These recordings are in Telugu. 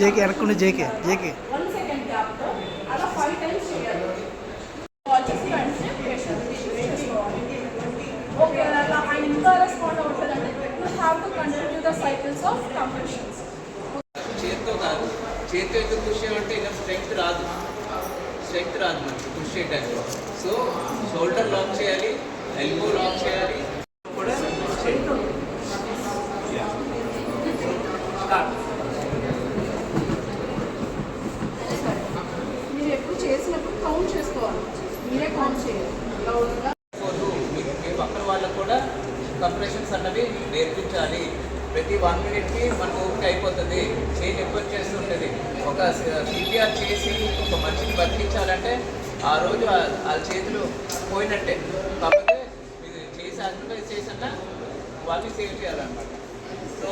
JK వెనక్కుండి JK JK one second గ్యాప్తో అలా ఫైవ్ టైమ్స్ చేయాలి వచ్చేసి వెంటనే పేషెంట్ తీసుకోవాలి ఓకే అలా ఆయన ఇంకా రెస్పాండ్ అవుతుందంటే you have to continue the cycles of compressions చేత్తో కాదు చేత్తో స్ట్రెంగ్త్ రాదు మనకి పుష్ చేయడానికి సో షోల్డర్ లాక్ చేయాలి ఎల్బో లాక్ చేయాలి. కూడా. మీరు ఎప్పుడు చేసినప్పుడు కౌంట్ చేసుకోవాలి. మీరే కౌంట్ చేయాలి. మీ పక్కన వాళ్ళకు కూడా కంప్రెషన్స్ అన్నవి నేర్పించాలి. ప్రతి వన్ మినిట్కి మనకు ఓపిక అయిపోతుంది. చేయి చేస్తూ చేస్తుంటుంది ఒక సిపిఆర్ చేసి ఒక మనిషిని బతికించాలంటే ఆ రోజు ఆ- చేతులు పోయినట్టే. కాకపోతే ఇది చేసి అడ్వర్టైజ్ చేసినా వాళ్ళని సేవ్ చేయాలన్నమాట. సో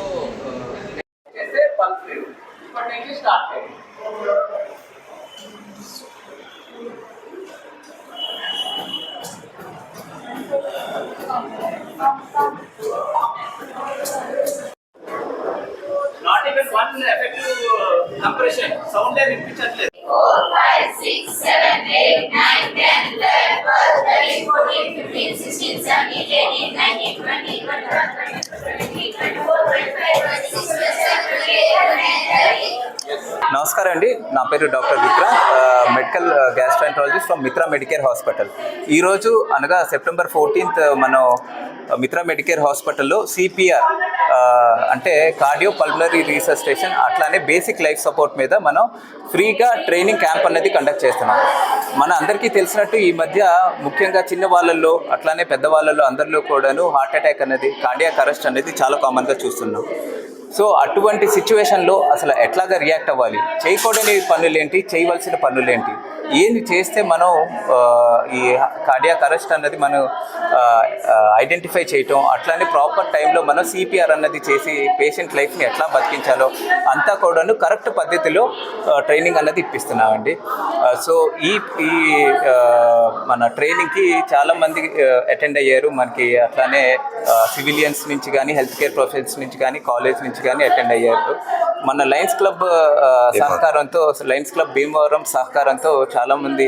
చేస్తే పల్స్ ఇప్పటి నుంచి స్టార్ట్ కంప్రెషన్ సౌండ్ వినిపించట్లేదు. Four, అండి. నా పేరు doctor Mitra medical gastroenterologist from Mitra medicare hospital. ఈరోజు అనగా సెప్టెంబర్ ఫోర్టీన్త్ మనం మిత్ర మెడికేర్ హాస్పిటల్లో సిపిఆర్ అంటే కార్డియో పల్మనరీ రీసెస్టేషన్ అట్లానే బేసిక్ లైఫ్ సపోర్ట్ మీద మనం ఫ్రీగా ట్రైనింగ్ క్యాంప్ అనేది కండక్ట్ చేస్తున్నాం. మన అందరికీ తెలిసినట్టు ఈ మధ్య ముఖ్యంగా చిన్న వాళ్ళల్లో అట్లానే పెద్దవాళ్ళల్లో అందరిలో కూడాను హార్ట్ అటాక్ అనేది కార్డియాక్ అరెస్ట్ అనేది చాలా కామన్గా చూస్తున్నాం. సో అటువంటి సిచ్యువేషన్లో అసలు ఎట్లాగా రియాక్ట్ అవ్వాలి? చేయకూడని పనులేంటి? చేయవలసిన పనులేంటి? ఏంది చేస్తే మనం ఈ కార్డియాక్ అరెస్ట్ అన్నది మనం ఐడెంటిఫై చేయటం అట్లానే ప్రాపర్ టైంలో మనం సిపిఆర్ అన్నది చేసి పేషెంట్ లైఫ్ని ఎట్లా బతికించాలో అంతా కూడాను కరెక్ట్ పద్ధతిలో ట్రైనింగ్ అన్నది ఇప్పిస్తున్నామండి. సో ఈ ఈ మన ట్రైనింగ్కి చాలామంది అటెండ్ అయ్యారు. మనకి అట్లానే సివిలియన్స్ నుంచి కానీ హెల్త్ కేర్ ప్రొఫెషన్స్ నుంచి కానీ కాలేజ్ నుంచి కానీ అటెండ్ అయ్యారు. మన లయన్స్ క్లబ్ సహకారంతో లయన్స్ క్లబ్ భీమవరం సహకారంతో చాలామంది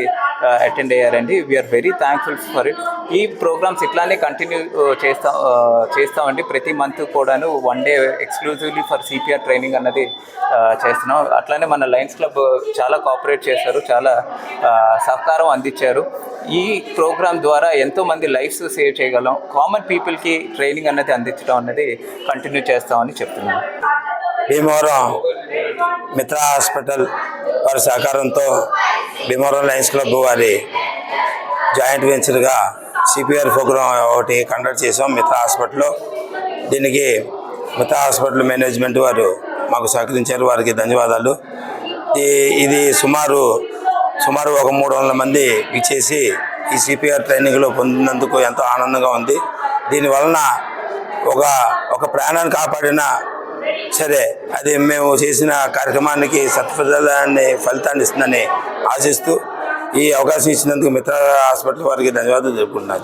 అటెండ్ అయ్యారండి. We're very thankful for it ఈ ప్రోగ్రామ్స్ ఇట్లానే కంటిన్యూ చేస్తాం చేస్తామండి. ప్రతి మంత్ కూడాను one day exclusively for CPR training అన్నది చేస్తున్నాం. అట్లానే మన లయన్స్ క్లబ్ చాలా కోఆపరేట్ చేశారు. చాలా సహకారం అందించారు. ఈ ప్రోగ్రామ్ ద్వారా ఎంతో మంది లైఫ్స్ సేవ్ చేయగలం. కామన్ పీపుల్కి ట్రైనింగ్ అన్నది అందించడం అన్నది కంటిన్యూ చేస్తామని చెప్తున్నాను భీమవరం మిత్ర హాస్పిటల్ వారి సహకారంతో భీమవరం లయన్స్ క్లబ్ వారి జాయింట్ వెంచర్గా సిపిఆర్ ప్రోగ్రాం ఒకటి కండక్ట్ చేసాం మిత్ర హాస్పిటల్లో. దీనికి మిత్ర హాస్పిటల్ మేనేజ్మెంట్ వారు మాకు సహకరించారు. వారికి ధన్యవాదాలు. ఇది సుమారు సుమారు ఒక మూడు వందల మంది ఇచ్చేసి ఈ సిపిఆర్ ట్రైనింగ్లో పొందినందుకు ఎంతో ఆనందంగా ఉంది. దీనివలన ఒక ఒక ప్రాణాన్ని కాపాడిన సరే అది మేము చేసిన కార్యక్రమానికి సత్ఫలితాన్ని ఫలితాన్ని ఇస్తుందని ఆశిస్తూ ఈ అవకాశం ఇచ్చినందుకు మిత్ర హాస్పిటల్ వారికి ధన్యవాదాలు తెలుపుకుంటున్నాను